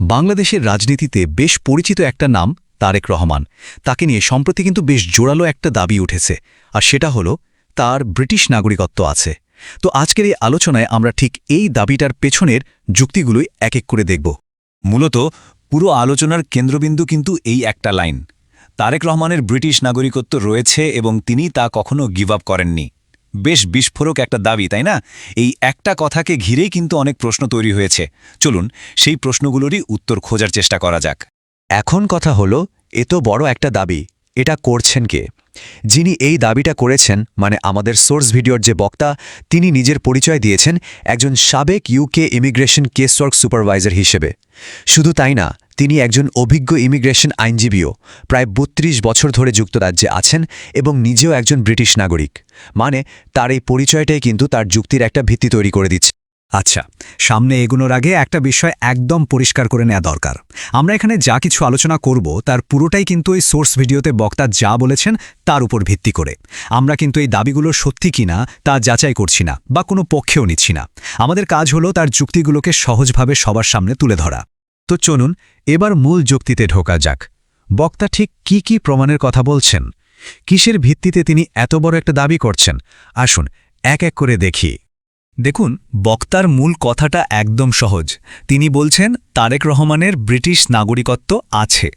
বাংলাদেশের রাজনীতিতে বেশ পরিচিত একটা নাম তারেক রহমান। তাকে নিয়ে সম্প্রতি কিন্তু বেশ জোরালো একটা দাবি উঠেছে। আর সেটা হলো, তার ব্রিটিশ নাগরিকত্ব আছে। তো আজকের এই আলোচনায় আমরা ঠিক এই দাবিটার পেছনের যুক্তিগুলোই এক এক করে দেখব। মূলত, পুরো আলোচনার কেন্দ্রবিন্দু কিন্তু এই একটা লাইন। তারেক রহমানের ব্রিটিশ নাগরিকত্ব রয়েছে এবং তিনি তা কখনো গিভ আপ করেননি। বেশ বিস্ফোরক একটা দাবি, তাই না? এই একটা কথাকে ঘিরেই কিন্তু অনেক প্রশ্ন তৈরি হয়েছে। চলুন, সেই প্রশ্নগুলোরই উত্তর খোঁজার চেষ্টা করা যাক। এখন কথা হলো এত বড় একটা দাবি, এটা করছেন কে? যিনি এই দাবিটা করেছেন মানে আমাদের সোর্স ভিডিওর যে বক্তা, তিনি নিজের পরিচয় দিয়েছেন একজন সাবেক ইউকে ইমিগ্রেশন কেসওয়ার্ক সুপারভাইজার হিসেবে। শুধু তাই না তিনি একজন অভিজ্ঞ ইমিগ্রেশন আইনজীবীও, প্রায় বত্রিশ বছর ধরে যুক্তরাজ্যে আছেন এবং নিজেও একজন ব্রিটিশ নাগরিক। মানে তার এই পরিচয়টাই কিন্তু তার যুক্তির একটা ভিত্তি তৈরি করে দিচ্ছে। আচ্ছা সামনে এগোনোর আগে একটা বিষয় একদম পরিষ্কার করে নেওয়া দরকার। আমরা এখানে যা কিছু আলোচনা করব, তার পুরোটাই কিন্তু এই সোর্স ভিডিওতে বক্তা যা বলেছেন তার উপর ভিত্তি করে। আমরা কিন্তু এই দাবিগুলো সত্যি কিনা তা যাচাই করছি না বা কোনো পক্ষেও নিচ্ছি না। আমাদের কাজ হলো তার যুক্তিগুলোকে সহজভাবে সবার সামনে তুলে ধরা। তো চলুন এবার মূল যুক্তিতে ঢোকা যাক। বক্তা ঠিক কি কি প্রমাণের কথা বলছেন? কিসের ভিত্তিতে তিনি এত বড় একটা দাবি করছেন? আসুন এক এক করে দেখি। দেখুন, বক্তার মূল কথাটা একদম সহজ। তিনি বলছেন, তারেক রহমানের ব্রিটিশ নাগরিকত্ব আছে।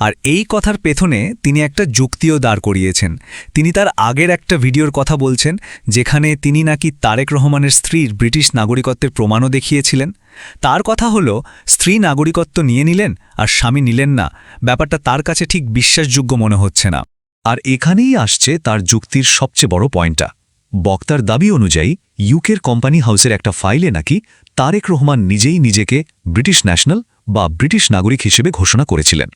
আর এই কথার পেছনে তিনি একটা যুক্তিও দাঁড় করিয়েছেন। তিনি তার আগের একটা ভিডিওর কথা বলছেন, যেখানে তিনি নাকি তারেক রহমানের স্ত্রীর ব্রিটিশ নাগরিকত্বের প্রমাণও দেখিয়েছিলেন। তার কথা হলো, স্ত্রী নাগরিকত্ব নিয়ে নিলেন আর স্বামী নিলেন না। ব্যাপারটা তার কাছে ঠিক বিশ্বাসযোগ্য মনে হচ্ছে না। আর এখানেই আসছে তার যুক্তির সবচেয়ে বড় পয়েন্টটা। বক্তার দাবি অনুযায়ী, ইউকের কোম্পানি হাউসের একটা ফাইলে নাকি তারেক রহমান নিজেই নিজেকে ব্রিটিশ ন্যাশনাল বা ব্রিটিশ নাগরিক হিসেবে ঘোষণা করেছিলেন।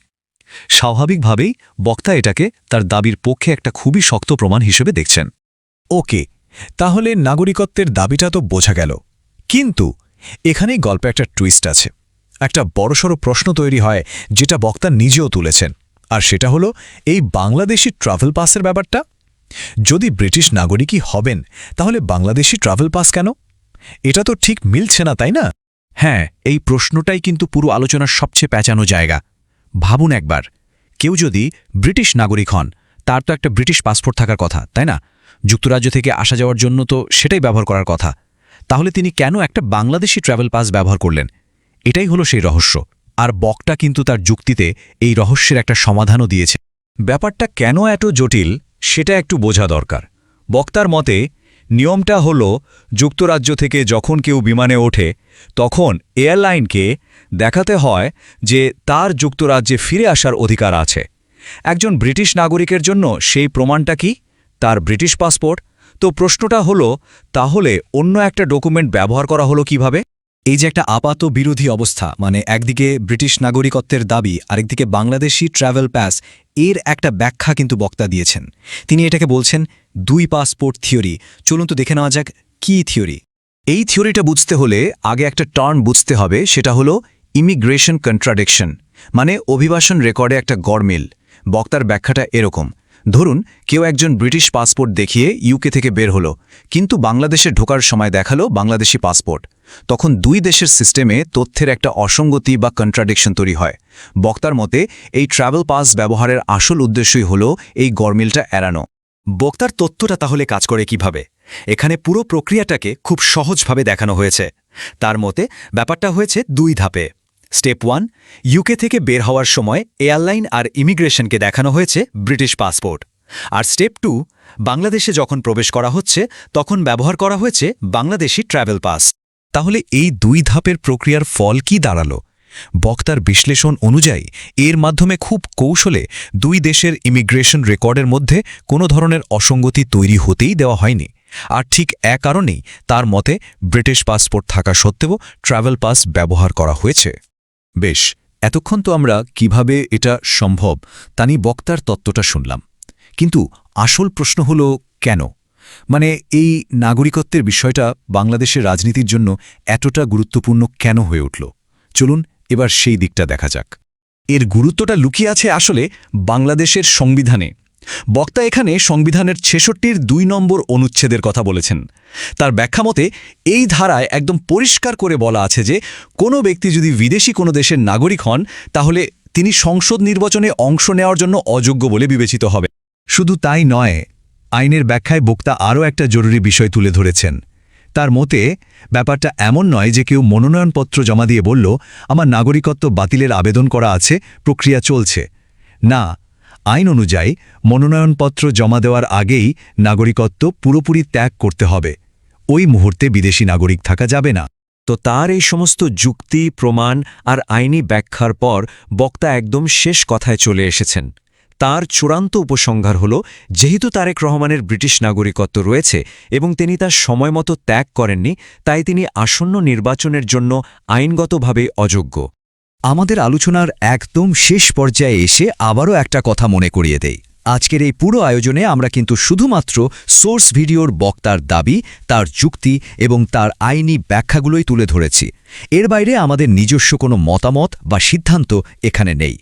স্বাভাবিকভাবেই বক্তা এটাকে তার দাবির পক্ষে একটা খুবই শক্ত প্রমাণ হিসেবে দেখছেন। ওকে, তাহলে নাগরিকত্বের দাবিটা তো বোঝা গেল। কিন্তু এখানেই গল্পে একটা টুইস্ট আছে। একটা বড়সড় প্রশ্ন তৈরি হয় যেটা বক্তা নিজেও তুলেছেন। আর সেটা হলো, এই বাংলাদেশি ট্রাভেল পাসের ব্যাপারটা? যদি ব্রিটিশ নাগরিকই হবেন, তাহলে বাংলাদেশি ট্রাভেল পাস কেন? এটা তো ঠিক মিলছে না, তাই না? হ্যাঁ এই প্রশ্নটাই কিন্তু পুরো আলোচনার সবচেয়ে প্যাঁচানো জায়গা। ভাবুন একবার। কেউ যদি ব্রিটিশ নাগরিক হন, তার তো একটা ব্রিটিশ পাসপোর্ট থাকার কথা, তাই না? যুক্তরাজ্য থেকে আসা যাওয়ার জন্য তো সেটাই ব্যবহার করার কথা। তাহলে তিনি কেন একটা বাংলাদেশি ট্রাভেল পাস ব্যবহার করলেন? এটাই হলো সেই রহস্য। আর বকটা কিন্তু তার যুক্তিতে এই রহস্যের একটা সমাধানও দিয়েছে। ব্যাপারটা কেন এত জটিল, সেটা একটু বোঝা দরকার। বক্তার মতে নিয়মটা হল, যুক্তরাজ্য থেকে যখন কেউ বিমানে ওঠে, তখন এয়ারলাইনকে দেখাতে হয় যে তার যুক্তরাজ্যে ফিরে আসার অধিকার আছে। একজন ব্রিটিশ নাগরিকের জন্য সেই প্রমাণটা কি? তার ব্রিটিশ পাসপোর্ট? তো প্রশ্নটা হলো, তাহলে অন্য একটা ডকুমেন্ট ব্যবহার করা হলো কীভাবে? এই যে একটা আপাত বিরোধী অবস্থা মানে একদিকে ব্রিটিশ নাগরিকত্বের দাবি, আরেকদিকে বাংলাদেশি ট্রাভেল প্যাস এর একটা ব্যাখ্যা কিন্তু বক্তা দিয়েছেন। তিনি এটাকে বলছেন দুই পাসপোর্ট থিওরি চলুন তো দেখে নেওয়া যাক কি থিওরি এই থিওরিটা বুঝতে হলে আগে একটা টার্ন বুঝতে হবে, সেটা হলো ইমিগ্রেশন কন্ট্রাডিকশন মানে অভিবাসন রেকর্ডে একটা গড়মিল। বক্তার ব্যাখ্যাটা এরকম। ধরুন, কেউ একজন ব্রিটিশ পাসপোর্ট দেখিয়ে ইউকে থেকে বের হলো, কিন্তু বাংলাদেশে ঢোকার সময় দেখাল বাংলাদেশি পাসপোর্ট। তখন দুই দেশের সিস্টেমে তথ্যের একটা অসঙ্গতি বা কন্ট্রাডিকশন তৈরি হয়। বক্তার মতে, এই ট্রাভেল পাস ব্যবহারের আসল উদ্দেশ্যই হল এই গরমিলটা এড়ানো। বক্তার তথ্যটা তাহলে কাজ করে কীভাবে? এখানে পুরো প্রক্রিয়াটাকে খুব সহজভাবে দেখানো হয়েছে। তার মতে, ব্যাপারটা হয়েছে দুই ধাপে। স্টেপ ওয়ান ইউকে থেকে বের হওয়ার সময় এয়ারলাইন আর ইমিগ্রেশনকে দেখানো হয়েছে ব্রিটিশ পাসপোর্ট। আর স্টেপ টু, বাংলাদেশে যখন প্রবেশ করা হচ্ছে, তখন ব্যবহার করা হয়েছে বাংলাদেশি ট্রাভেল পাস। তাহলে এই দুই ধাপের প্রক্রিয়ার ফল কি দাঁড়াল? বক্তার বিশ্লেষণ অনুযায়ী, এর মাধ্যমে খুব কৌশলে দুই দেশের ইমিগ্রেশন রেকর্ডের মধ্যে কোনো ধরনের অসঙ্গতি তৈরি হতেই দেওয়া হয়নি। আর ঠিক এক কারণেই তার মতে ব্রিটিশ পাসপোর্ট থাকা সত্ত্বেও ট্রাভেল পাস ব্যবহার করা হয়েছে। বেশ, এতক্ষণ তো আমরা কীভাবে এটা সম্ভব তা নিয়ে বক্তার তত্ত্বটা শুনলাম। কিন্তু আসল প্রশ্ন হল কেন? মানে এই নাগরিকত্বের বিষয়টা বাংলাদেশের রাজনীতির জন্য এতটা গুরুত্বপূর্ণ কেন হয়ে উঠল? চলুন এবার সেই দিকটা দেখা যাক। এর গুরুত্বটা লুকিয়ে আছে আসলে বাংলাদেশের সংবিধানে। বক্তা এখানে সংবিধানের ছেষট্টির দুই নম্বর অনুচ্ছেদের কথা বলেছেন। তার ব্যাখ্যা মতে, এই ধারায় একদম পরিষ্কার করে বলা আছে যে, কোনো ব্যক্তি যদি বিদেশি কোনো দেশের নাগরিক হন, তাহলে তিনি সংসদ নির্বাচনে অংশ নেওয়ার জন্য অযোগ্য বলে বিবেচিত হবে। শুধু তাই নয়, আইনের ব্যাখ্যায় বক্তা আরও একটা জরুরি বিষয় তুলে ধরেছেন। তার মতে, ব্যাপারটা এমন নয় যে কেউ মনোনয়নপত্র জমা দিয়ে বলল, আমার নাগরিকত্ব বাতিলের আবেদন করা আছে, প্রক্রিয়া চলছে। না আইন অনুযায়ী মনোনয়নপত্র জমা দেওয়ার আগেই নাগরিকত্ব পুরোপুরি ত্যাগ করতে হবে। ওই মুহূর্তে বিদেশি নাগরিক থাকা যাবে না। তো তার এই সমস্ত যুক্তি, প্রমাণ আর আইনি ব্যাখ্যার পর বক্তা একদম শেষ কথায় চলে এসেছেন। তার চূড়ান্ত উপসংহার হল, যেহেতু তারেক রহমানের ব্রিটিশ নাগরিকত্ব রয়েছে এবং তিনি তার সময়মতো ত্যাগ করেননি, তাই তিনি আসন্ন নির্বাচনের জন্য আইনগতভাবে অযোগ্য। আমাদের আলোচনার একদম শেষ পর্যায়ে এসে আবারও একটা কথা মনে করিয়ে দেই। আজকের এই পুরো আয়োজনে আমরা কিন্তু শুধুমাত্র সোর্স ভিডিওর বক্তার দাবি, তার যুক্তি এবং তার আইনি ব্যাখ্যাগুলোই তুলে ধরেছি। এর বাইরে আমাদের নিজস্ব কোনো মতামত বা সিদ্ধান্ত এখানে নেই।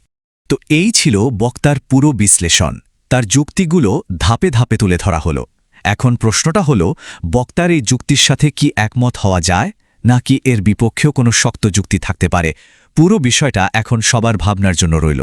তো এই ছিল বক্তার পুরো বিশ্লেষণ। তার যুক্তিগুলো ধাপে ধাপে তুলে ধরা হলো। এখন প্রশ্নটা হলো, বক্তার এই যুক্তির সাথে কি একমত হওয়া যায়, নাকি এর বিপক্ষেও কোনো শক্ত যুক্তি থাকতে পারে? পুরো বিষয়টা এখন সবার ভাবনার জন্য রইল।